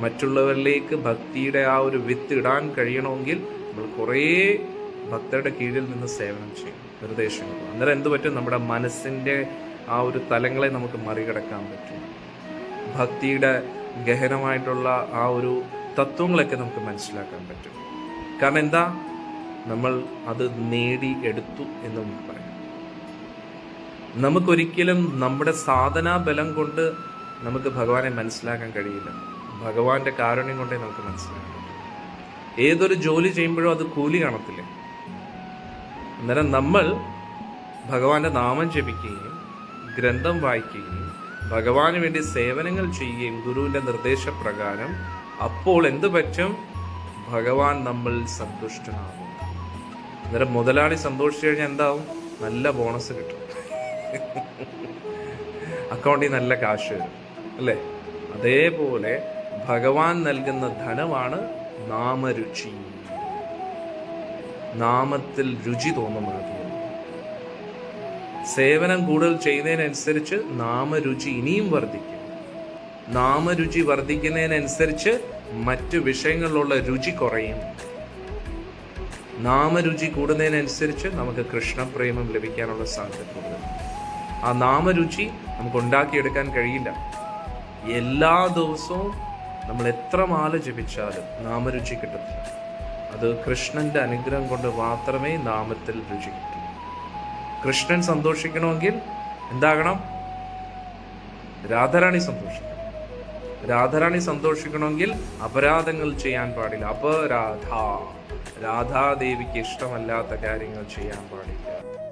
മറ്റുള്ളവരിലേക്ക് ഭക്തിയുടെ ആ ഒരു വിത്ത് ഇടാൻ കഴിയണമെങ്കിൽ നമ്മൾ കുറേ ഭക്തരുടെ കീഴിൽ നിന്ന് സേവനം ചെയ്യും നിർദ്ദേശങ്ങൾ അന്നേരം എന്ത് പറ്റും? നമ്മുടെ മനസ്സിന്റെ ആ ഒരു തലങ്ങളെ നമുക്ക് മറികടക്കാൻ പറ്റും. ഭക്തിയുടെ ഗഹനമായിട്ടുള്ള ആ ഒരു തത്വങ്ങളൊക്കെ നമുക്ക് മനസ്സിലാക്കാൻ പറ്റും. കാരണം എന്താ? നമ്മൾ അത് നേടി എടുത്തു എന്ന് നമുക്ക് പറയാം. നമുക്കൊരിക്കലും നമ്മുടെ സാധനാ ബലം കൊണ്ട് നമുക്ക് ഭഗവാനെ മനസ്സിലാക്കാൻ കഴിയില്ല. ഭഗവാന്റെ കാരുണ്യം കൊണ്ടേ നമുക്ക് മനസ്സിലാക്കാം. ഏതൊരു ജോലി ചെയ്യുമ്പോഴും അത് കൂലി കാണത്തില്ലേ? അന്നേരം നമ്മൾ ഭഗവാന്റെ നാമം ജപിക്കുകയും ഗ്രന്ഥം വായിക്കുകയും ഭഗവാന് വേണ്ടി സേവനങ്ങൾ ചെയ്യുകയും ഗുരുവിന്റെ നിർദ്ദേശപ്രകാരം അപ്പോൾ എന്ത് പറ്റും? ഭഗവാൻ നമ്മൾ സന്തുഷ്ടനാകും. അന്നേരം മുതലാളി സന്തോഷിച്ചു കഴിഞ്ഞാൽ എന്താവും? നല്ല ബോണസ് കിട്ടും. അക്കൗണ്ടിൽ നല്ല കാശ് വരും. അല്ലേ? അതേപോലെ ഭഗവാൻ നൽകുന്ന ധനമാണ് നാമരുചി. നാമത്തിൽ രുചി തോന്നുന്നത് സേവനം കൂടുതൽ ചെയ്യുന്നതിനനുസരിച്ച് നാമരുചി ഇനിയും വർദ്ധിക്കും. നാമരുചി വർദ്ധിക്കുന്നതിനനുസരിച്ച് മറ്റു വിഷയങ്ങളിലുള്ള രുചി കുറയും. നാമരുചി കൂടുന്നതിനനുസരിച്ച് നമുക്ക് കൃഷ്ണപ്രേമം ലഭിക്കാനുള്ള സാധ്യത കൂടുതൽ ആ നാമരുചി നമുക്ക് ഉണ്ടാക്കിയെടുക്കാൻ കഴിയില്ല. എല്ലാ ദിവസവും നമ്മൾ എത്ര മാല ജപിച്ചാലും നാമരുചി കിട്ടത്തില്ല. അത് കൃഷ്ണന്റെ അനുഗ്രഹം കൊണ്ട് മാത്രമേ നാമത്തിൽ രുചി കിട്ടൂ. കൃഷ്ണൻ സന്തോഷിക്കണമെങ്കിൽ എന്താകണം? രാധാറാണി സന്തോഷിക്കണം. രാധാറാണി സന്തോഷിക്കണമെങ്കിൽ അപരാധങ്ങൾ ചെയ്യാൻ പാടില്ല. അപരാധ. രാധാദേവിക്ക് ഇഷ്ടമല്ലാത്ത കാര്യങ്ങൾ ചെയ്യാൻ പാടില്ല.